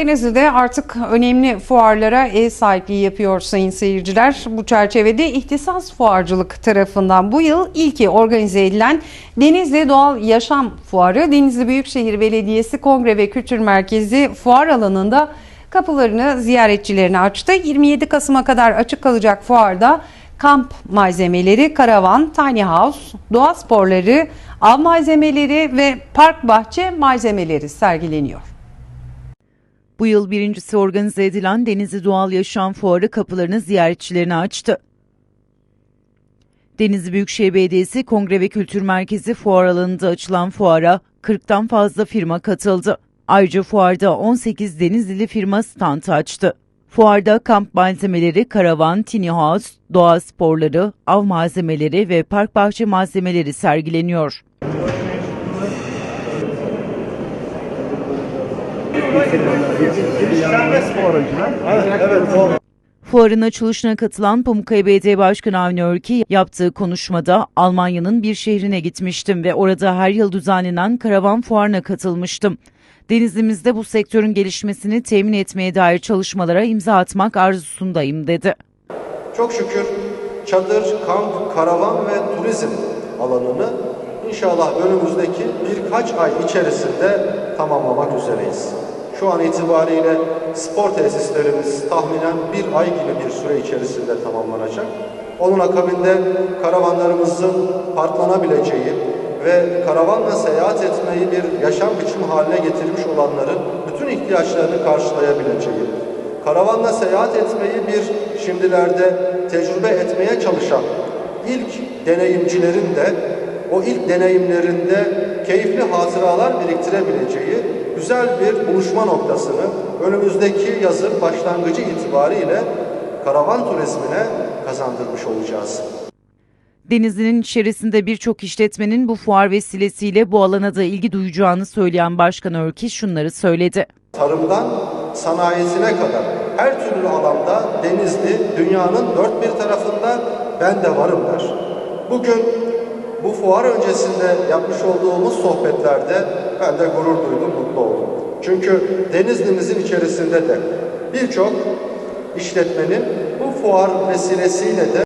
Denizli'de artık önemli fuarlara ev sahipliği yapıyor sayın seyirciler. Bu çerçevede ihtisas fuarcılık tarafından bu yıl ilki organize edilen Denizli Doğal Yaşam Fuarı Denizli Büyükşehir Belediyesi Kongre ve Kültür Merkezi fuar alanında kapılarını ziyaretçilerine açtı. 27 Kasım'a kadar açık kalacak fuarda kamp malzemeleri, karavan, tiny house, doğa sporları, av malzemeleri ve park bahçe malzemeleri sergileniyor. Bu yıl birincisi organize edilen Denizli Doğal Yaşam Fuarı kapılarını ziyaretçilerine açtı. Denizli Büyükşehir Belediyesi Kongre ve Kültür Merkezi fuar alanında açılan fuara 40'tan fazla firma katıldı. Ayrıca fuarda 18 Denizlili firma stand açtı. Fuarda kamp malzemeleri, karavan, tiny house, doğa sporları, av malzemeleri ve park bahçe malzemeleri sergileniyor. Fuarın açılışına katılan Pamukkale Belediye Başkanı Avni Örki yaptığı konuşmada Almanya'nın bir şehrine gitmiştim ve orada her yıl düzenlenen karavan fuarına katılmıştım. Denizlimizde bu sektörün gelişmesini temin etmeye dair çalışmalara imza atmak arzusundayım dedi. Çok şükür çadır, kamp, karavan ve turizm alanını inşallah önümüzdeki birkaç ay içerisinde tamamlamak üzereyiz. Şu an itibariyle spor tesislerimiz tahminen bir ay gibi bir süre içerisinde tamamlanacak. Onun akabinde karavanlarımızın parklanabileceği ve karavanla seyahat etmeyi bir yaşam biçimi haline getirmiş olanların bütün ihtiyaçlarını karşılayabileceği, karavanla seyahat etmeyi bir şimdilerde tecrübe etmeye çalışan ilk deneyimcilerin de o ilk deneyimlerinde keyifli hatıralar biriktirebileceği güzel bir buluşma noktasını önümüzdeki yazın başlangıcı itibariyle karavan turizmine kazandırmış olacağız. Denizli'nin içerisinde birçok işletmenin bu fuar vesilesiyle bu alana da ilgi duyacağını söyleyen Başkan Örki şunları söyledi. Tarımdan sanayisine kadar her türlü alanda Denizli dünyanın dört bir tarafında ben de varım der. Bugün bu fuar öncesinde yapmış olduğumuz sohbetlerde ben de gurur duydum, mutlu oldum. Çünkü Denizli'mizin içerisinde de birçok işletmenin bu fuar vesilesiyle de